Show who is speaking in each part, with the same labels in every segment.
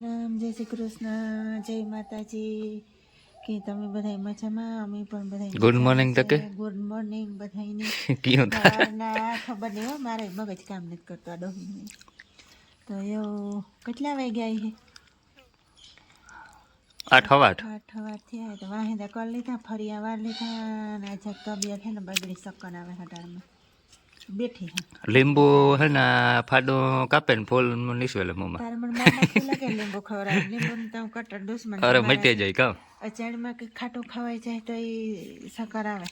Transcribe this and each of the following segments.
Speaker 1: રામ જય શ્રી કૃષ્ણ જય માતાજી. કે તમે બધા મજામાં? અમે પણ બધા
Speaker 2: ગુડ મોર્નિંગ તકે.
Speaker 1: ગુડ મોર્નિંગ બધાને
Speaker 2: કયું
Speaker 1: ના ખબર નહીં હો મારે મગજ કામ નથી કરતો આ ડોહીને. તો એવું કેટલા વાગ્યા છે
Speaker 2: આઠ વાટ
Speaker 1: આઠ. વાટ થયા તો વાહિંદા કરી લીધા ફરિયા વાર લીધા અને આજે તબિયત છે ને બગડી સક્કન આવે હટાડમાં બેઠી
Speaker 2: લીંબુ હે ને ફાડો કાપે ને ફૂલ નીસવેલે મોંમાં.
Speaker 1: લીંબુ ખવડાવે લીંબુ તો કટર દુશ્મન
Speaker 2: અરે મટી જાય કામ.
Speaker 1: અચાણમાં કે ખાટું ખવાઈ જાય તો એ સકર આવે.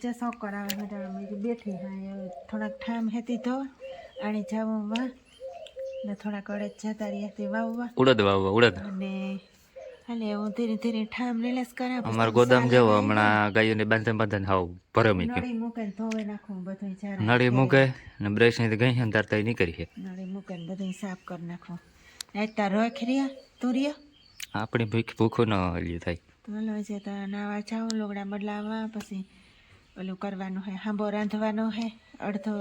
Speaker 1: જે સકર આવે બધા બેઠી હા થોડાક ઠામ હતી તો આણી જાવું ને થોડાક અડે જતા રહી હતી વાવવા.
Speaker 2: ઉડદ વાવવા ઉડદ.
Speaker 1: અને હાલે હું ધીરે ધીરે ઠામ લીલાસ કરા
Speaker 2: અમાર ગોદામ જેવો હમણાં ગાયોને બાંધે બાંધે હાવ ભરમી ગયું
Speaker 1: નળી મૂકે ને ધોવે નાખું બધું ચાર
Speaker 2: નળી મૂકે. ને બ્રશની ગઈ અંદર ને તઈ નીકળી છે
Speaker 1: નળી મૂકે ને બધું સાફ કરી નાખું. આજ તાર રખ રહ્યા તું રહ્યો
Speaker 2: આપણી ભૂખ ભૂખો ન હલ્યું થાય.
Speaker 1: તો છે તો નાવા જાઉં લોગડા બદલાવા પછી ઓલું કરવાનું હે હાંભો રાંધવાનો હે અડધો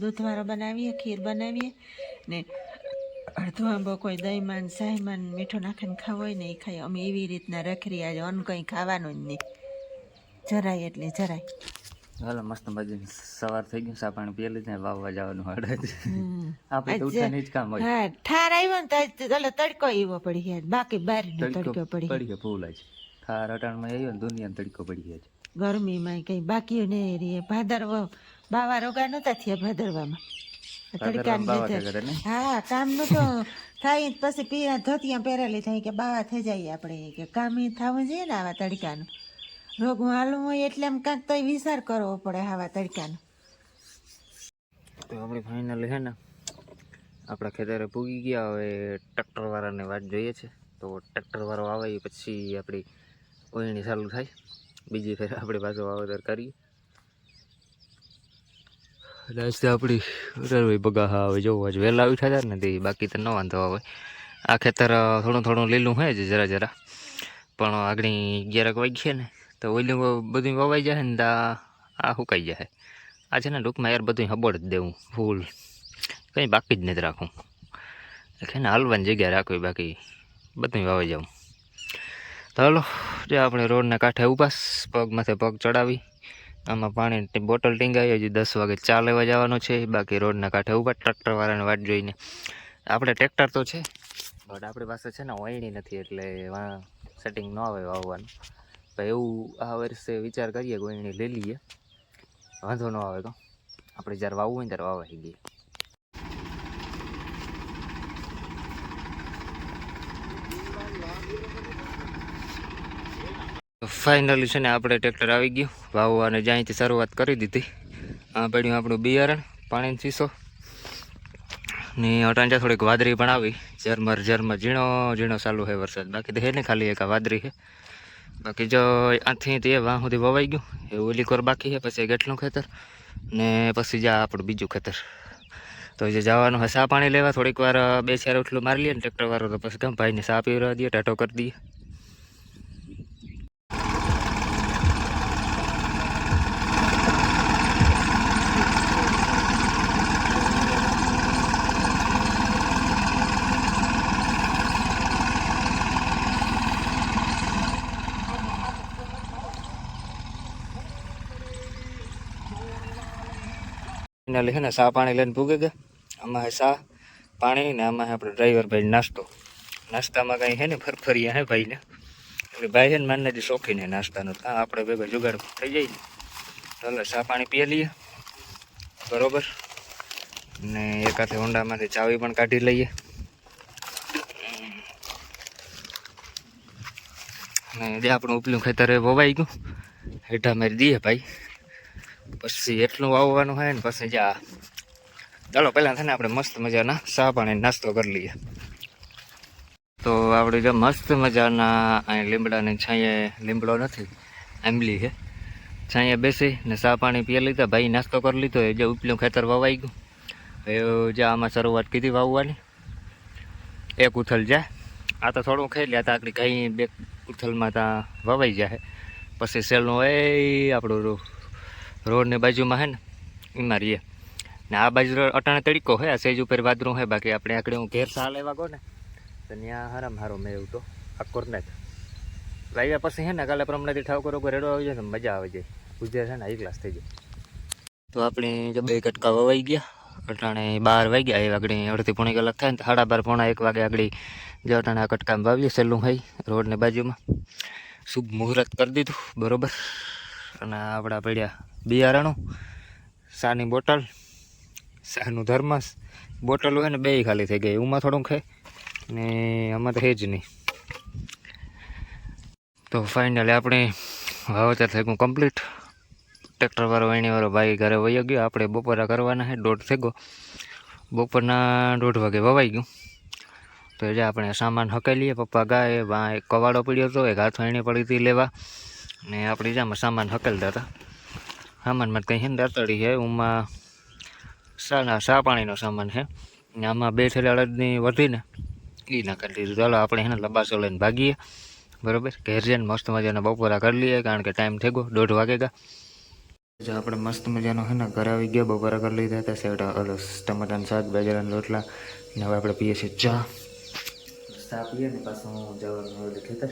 Speaker 1: દૂધવાળો બનાવીએ ખીર બનાવીએ ને અડધો આંબો કોઈ દહીંમાં શાહીમાં મીઠો નાખીને ખાવો હોય ને એ ખાઈ અમે એવી રીતના રખરી આજે અન્ન કંઈ ખાવાનું જ નહીં. જરાય એટલે જરાય.
Speaker 2: હાલો મસ્ત મજાની સવાર થઈ ગયું સા પેલી ને વાવવા જવાનું હડે. આપણે તો ઉઠાને જ કામ હોય.
Speaker 1: હા ઠાર આવ્યો ને તો તડકો એવો પડી ગયા બાકી બહારનો તડકો પડી
Speaker 2: પડી ગયો ફૂલ છે ઠાર અટાણમાં આવ્યો ને દુનિયા તડકો પડી ગયો છે.
Speaker 1: ગરમીમાં કંઈ બાકી નહીં રે ભાદરવો બાવા રોગા નહોતા થયા ભાદરવામાં. તડકાને
Speaker 2: બાવા
Speaker 1: લીધે? હા કામનું તો થાય પછી પીરા ધોતિયા પહેરેલી થાય કે બાવા થઈ જાય આપણે કે કામ ઈ થવું જોઈએ ને આવા તડકાનું રોગું હાલવું હોય એટલે એમ કાંઈક તો વિચાર કરવો પડે આવા તડકાનો
Speaker 2: તો આપણે ફાઇનલી છે ને આપણા ખેતરે પૂગી ગયા હવે ટ્રેક્ટર વાળાને વાત જોઈએ છે તો ટ્રેક્ટર વાળો આવે પછી આપણી ઓયણી ચાલુ થાય બીજી ફેર આપણે પાછો વાવેતર કરીએ રાજતે આપણી રરવી બગા હવે જોવા જ વહેલા ઉઠ્યા હતા ને તે બાકી તો ન વાંધો આવે. આ ખેતર થોડું થોડું લીલું હોય છે જરા જરા. પણ આગળ અગિયારક વાગીએ ને, તો ઓઈલું બધું વવાઈ જાય ને આ સુકાઈ જાય આ છે ને, ટૂંકમાં યાર બધું હબડ જ દેવું, ફૂલ. કંઈ બાકી જ નથી રાખવું. એટલે ને હાલવાની જગ્યા રાખવી બાકી બધું વાવી જાઉં તો હાલો, જે આપણે રોડના કાંઠે ઉપાસ પગ માથે પગ ચડાવી. આમાં પાણી બોટલ ટીંગાવી હજી દસ વાગે ચા લેવા જવાનું છે, બાકી રોડના કાંઠે ઊભા ટ્રેક્ટરવાળાને વાટ જોઈને. આપણે ટ્રેક્ટર તો છે, બટ આપણી પાસે છે ને વાયણી નથી, એટલે સેટિંગ ન આવે વાવવાનું. તો એવું આ વર્ષે વિચાર કરીએ વળણી લઈ લઈએ. વાંધો ન આવે તો. આપણે જ્યારે વાવવું હોય ત્યારે વાવાઈ ગઈએ ફાઇનલી છે ને આપણે ટ્રેક્ટર આવી ગયું. વાવવાને જ્યાંથી શરૂઆત કરી દીધી. આ પડ્યું આપણું બિયારણ, પાણીનો શીશો. ને અટાંજા થોડીક વાદળી પણ આવી ઝરમર ઝરમર, ઝીણો ઝીણો ચાલુ છે વરસાદ. બાકી તો હે ને ખાલી એક વાદરી છે. બાકી જો આથી તે વાં સુધી વવાઈ ગયું. એ ઓલી કોર બાકી છે, પછી ગેટલું ખેતર. ને પછી જા આપણું બીજું ખેતર. તો જે જવાનું સા પાણી લેવા, થોડીક વાર, બે ચાર ઉઠલું મારી લઈએ ને ટ્રેક્ટરવાળો તો પછી ગમ ભાઈને સા પીવડાવી દઈએ ટાટો કરી દઈએ. ફાઇનલી છે ને સા પાણી લઈને ભૂગે ગયા. આમાં હે સા પાણી ને આમાં આપણે ડ્રાઈવર ભાઈ નાસ્તો. નાસ્તામાં કાંઈ છે ને ફરફરિયા હે ભાઈને એટલે ભાઈ છે ને માનનાથી શોખીને હે નાસ્તાનો. તો આપણે આપણે ભાઈ જુગાડ થઈ જાય ને. ચાલો સા પાણી પીએ લઈએ. બરોબર. ને એકાથે ઊંડામાંથી ચાવી પણ કાઢી લઈએ. ને જે આપણું ઉપલું ખેતર વવાઈ ગયું. હેઠા મારી દઈએ ભાઈ. પછી એટલું વાવવાનું હોય ને પછી જા. ચાલો, પહેલાં થાય ને આપણે મસ્ત મજાના ચા પાણી નાસ્તો કરી લઈએ. તો આપણે જે મસ્ત મજાના અહીં લીમડાની છાંયે, લીમડો નથી, આંબલી છે. છાંયે બેસી ને ચા પાણી પી લીધા, ભાઈ નાસ્તો કરી લીધો, એ જે ઉપલું ખેતર વવાઈ ગયું. એ જે આમાં શરૂઆત કીધી વાવવાની. એક ઉથલ જાય. આ તો થોડું ખાઈ લે તો આટલી કઈ બે ઉથલમાં ત્યાં વવાઈ જાય. પછી સેલનું એ આપણું રોડની બાજુમાં હે ને, એમાં રહીએ. ને આ બાજુ અટાણે તડીકો હે, આ સેજ ઉપર વાદરું હે, બાકી આપણે આકડે હું ઘેર સાલ એવા ગો ને તો ત્યાં હારામાં હારો મેં એવું તો આકોરને જ વાગ્યા પછી હે ને, કાલે પ્રમાણેથી ઠાવ કરો કોઈ રેડો આવી જાય ને, મજા આવી જાય. ગુજરાત છે ને હાઈ ક્લાસ થઈ જાય. તો આપણે જો બે કટકા વવાઈ ગયા, અટાણે બાર વાગ્યા, એ આગળ અડધી પોણી કલાક થાય ને સાડા બાર પોણા એક વાગે આગળ જો અટાણે આ કટકામાં વાવીએ સહેલું હાઈ, રોડની બાજુમાં. શુભ મુહૂર્ત કરી દીધું, બરોબર. અને આપણા પડ્યા બિયારણું, સાની બોટલ, સાનું ધર્મસ. બોટલ હોય ને બે ખાલી થઈ ગઈ. ઉમાં થોડું હે ને આમાં તો હે જ નહીં. તો ફાઇનલી આપણે વાવેતર થઈ ગયું કમ્પ્લીટ ટ્રેક્ટરવાળો વાળો ભાઈ ઘરે વહી ગયો. આપણે બપોરા કરવાના છે, દોઢ થઈ ગયો બપોરના દોઢ વાગે વવાઈ ગયું. તો જે આપણે સામાન હકાઈ લઈએ પપ્પા ગાય એક કવાડો પડ્યો હતો એક હાથવાણી પડી હતી લેવા. ને આપણે જામાં સામાન હકેલતા હતા. સામાનમાં કંઈ હિંદ દાતળી છે, ઉમાં સાના સા પાણીનો સામાન છે. ને આમાં બે થેલા અડદની વધીને એ નાખી દીધું. ચાલો આપણે એને લબાસો લઈને ભાગીએ. બરોબર? ઘેર જઈને મસ્ત મજાના બપોરા કરી લઈએ, કારણ કે ટાઈમ થઈ ગયો, દોઢ વાગે ગયા જો આપણે મસ્ત મજાનો હે ને ઘર આવી ગયા, બપોરા કરી લીધા હતા સેવટા ઓલો ટમાટાનું શાક બાજરાના રોટલા, ને હવે આપણે પીએ છીએ ચા. ચા પીએ ને પાછું જવાનું હોય ખેતર.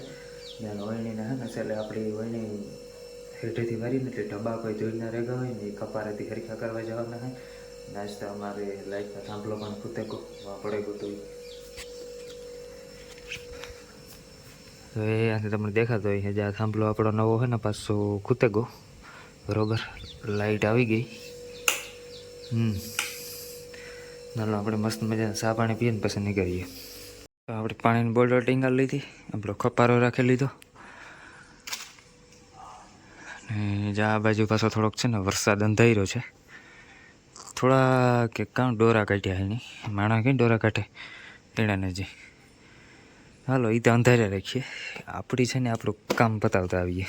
Speaker 2: ને વહીણીને હે ને છેલ્લે આપણી વહીણી હેઠેથી મારીને એટલે ઢબા કોઈ જોઈને રેગા હોય ને એ કપારેથી હરખા કરવા જવાના હોય. નાસ્તા અમારે લાઈફમાં થાંભલો પણ ખૂતે ગો પડે ગયો તો એ આથી તમને દેખાતો હોય જે આ થાંભલો આપણો નવો હોય ને, પાછો ખૂતે ગો બરોબર, લાઈટ આવી ગઈ. હમ. ચાલો આપણે મસ્ત મજાના સા પાણી પીએ ને પછી નીકળીએ. તો આપણે પાણીની બોટલ ટીંગાલ લીધી, આપણો ખપારો રાખી લીધો. ને જ્યાં આ બાજુ પાછો થોડોક છે ને વરસાદ અંધાર્યો છે. થોડા કે કાં ડોરા કાઢ્યા એની? માણા કંઈ ડોરા કાઢે? એણાને જે હાલો એ તો અંધારે રાખીએ. આપણી છે ને આપણું કામ પતાવતા આવીએ.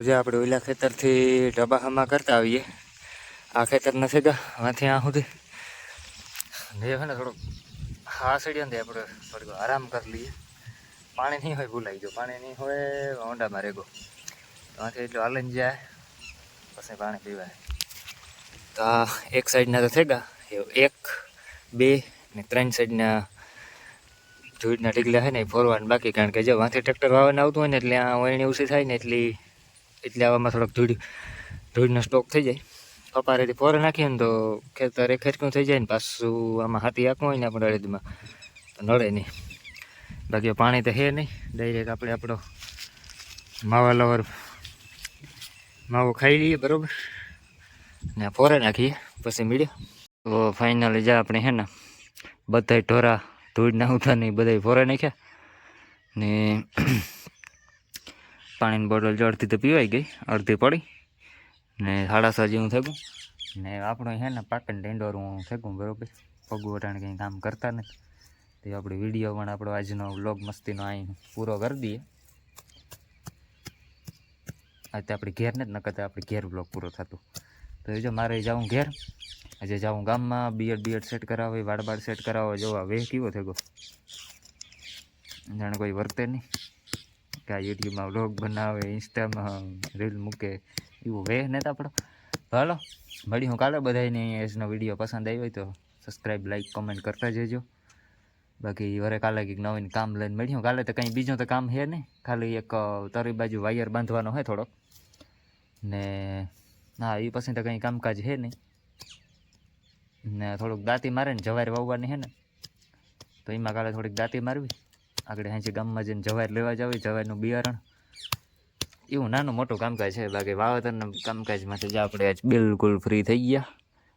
Speaker 2: જે આપણે ઓલા ખેતરથી ડબાહામાં કરતા આવીએ. આ ખેતર નથી ગા, આથી આ સુધી. ને છે ને થોડુંક હા સડ્યા ને આપણે થોડીક આરામ કરી લઈએ. પાણી નહીં હોય ભૂલાઈ ગયો. પાણી નહીં હોય હોંડામાં રેગો. ત્યાંથી એટલું હાલીને જાય? પછી પાણી પીવાય. તો એક સાઈડના તો થઈ ગયા એક, બે ને ત્રણ સાઈડના ધૂળના ટીકલા છે ને ફોરવાનું બાકી, કારણ કે જો વાંથી ટ્રેક્ટર વાવવાનું આવતું હોય ને એટલે આ વરણી ઓછી થાય ને એટલી, એટલે આવામાં થોડોક ધૂળ, ધૂળનો સ્ટોક થઈ જાય. કપારેથી ફોરે નાખીએ ને તો ખેતર ખેરકું થઈ જાય ને પાછું આમાં હાથી આંકવું હોય ને આપણે અડદમાં તો નડે નહીં. બાકી પાણી તો હે નહીં. ડાયરેક્ટ આપણે આપણો માવા લવર માવો ખાઈ લઈએ, બરાબર? ને ફોરે નાખીએ, પછી મીડિયા. તો ફાઇનલી જા આપણે હે ને, બધાય ઢોરા, ધૂળ ના ઉતા નહીં બધાય ફોરે નાખ્યા. ને પાણીની બોટલ જો અડધી તો પીવાઈ ગઈ, અડધી પડી. ને સાડા છ જેવું થયું ને આપણો હે ને પાકને ઢેંડોરું થયું બરોબર? પગું વટાણે કંઈ કામ કરતા નથી. તો આપણે વીડિયો પણ આપણો આજનો વ્લોગ મસ્તીનો અહીં પૂરો કરી દઈએ. આજે આપણે ઘેર ને જ નકર આપણે ઘેર બ્લોક પૂરો થતો. તો એ જો મારે જાઉં ઘેર. આજે જાઉં ગામમાં બીએડ બીએડ સેટ કરાવે વાડ બાડ સેટ કરાવવા. જોવા વેહ કેવો થયો જાણે કોઈ વર્તે નહીં. કે આ યુટ્યુબમાં વ્લોગ બનાવે, ઇન્સ્ટામાં રીલ મૂકે, એવું વેહ ને આપણો. હાલો મળી હું કાલે બધાને એજનો વીડિયો પસંદ આવ્યો હોય તો સબસ્ક્રાઈબ લાઈક કોમેન્ટ કરતા જજો. બાકી વરે કાલે કંઈક નવીન કામ લઈને મળ્યું કાલે તો કંઈ બીજું તો કામ છે નહીં. ખાલી એક તારી બાજુ વાયર બાંધવાનો હોય થોડોક. ને, હા એ પછી તો કંઈ કામકાજ છે નહીં ને થોડુંક દાંતી મારે ને જવાર વાવવાની છે ને, તો એમાં કાલે થોડીક દાંતી મારવી. આગળ હાંચી ગામમાં જઈને જવાર લેવા જાવી જવારનું બિયારણ. એવું નાનું મોટું કામકાજ છે, બાકી વાવેતરના કામકાજમાંથી જ આપણે આજ બિલકુલ ફ્રી થઈ ગયા.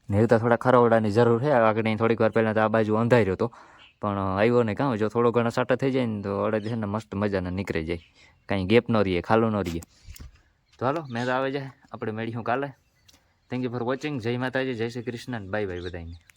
Speaker 2: ને તો થોડા ખરવડાની જરૂર છે આગળ થોડીક વાર પહેલાં તો આ બાજુ અંધાર્યો હતો પણ આવ્યો ને કાં, જો થોડો ઘણો સાટા થઈ જાય ને તો અડદ છે ને મસ્ત મજાના નીકળી જાય. કાંઈ ગેપ ન રહીએ, ખાલું ન રહીએ. તો હાલો, મેં તો આવે જાય. આપણે મેળ્યું કાલે. થેન્ક યુ ફોર વોચિંગ જય માતાજી, જય શ્રી કૃષ્ણ બાય બાય બધાને